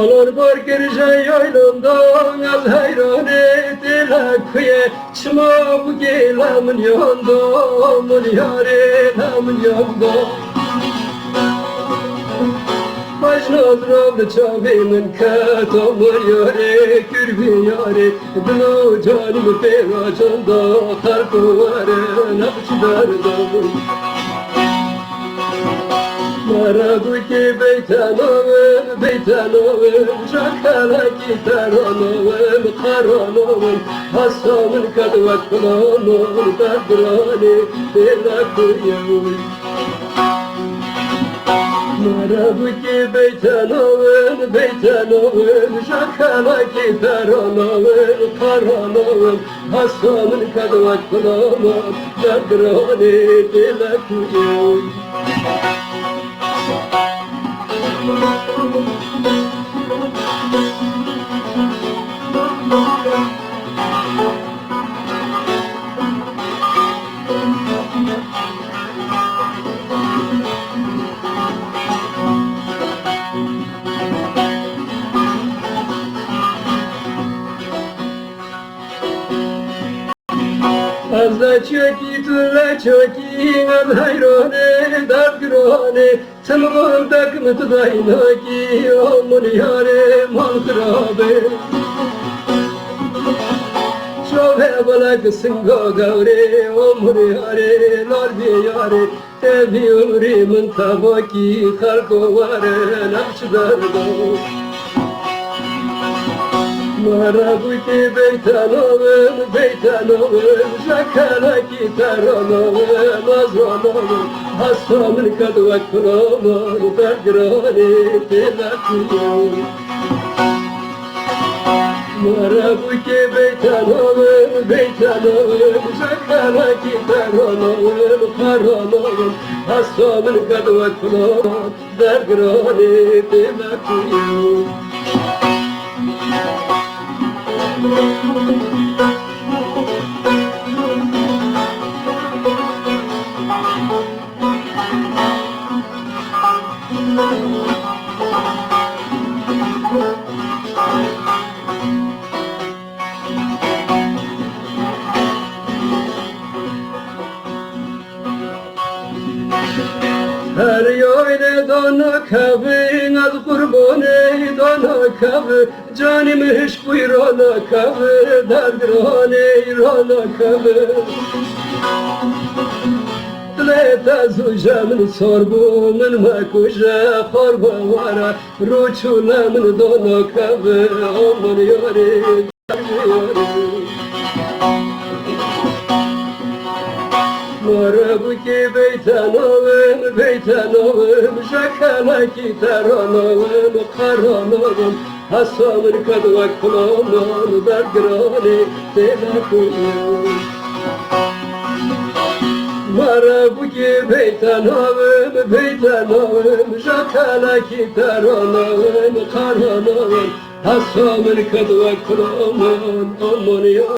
Olur var girce yaylımdan az hayran ettiler kuye Çıma bu gelamın yandamun yare namın yanda Başnazram çavimin katomur yare Kürbi yare. Dilo canım peracında Tarkuvare nakçıdardım Marabuki beytanovim, beytanovim Şakala gitaronovim, karonovim Hasamın kadvat kılanovim Kadrani delakuyavim Marabuki beytanovim, beytanovim Şakala gitaronovim, karonovim Hasamın kadvat kılanovim Kadrani delakuyavim Az Thank you. Da çöki tulla çöki az hayrone dap grone Tılgın takmı tudayna ki omun yare mal kırabe. Şove balak singo gavre omun yare lor bi yare. Tebi umrimin tabaki halko vare nakşdardo Marabuti beytanovim Şakala gitaronovim, azronovim Hastamın kadvat kurovim, bergrani telakuyum Marabuti beytanovim, beytanovim Şakala gitaronovim, karonovim Hastamın kadvat kurovim, bergrani Música Her yöne dana kabin az kurbane dana kabı. Canım hiç buyrana kabı Derdirane irana kabı. Leta zujamin sorbumin makuja Korba vara. Ruçulamin dana kabı Aman yore yore Marabuki beytanovim, beytanovim Şakala gitaronovim, karonovim Hasamın kadvak kulonon Bergrani telakuyum Marabuki beytanovim, beytanovim Şakala gitaronovim, karonovim Hasamın kadvak kulonon Aman ya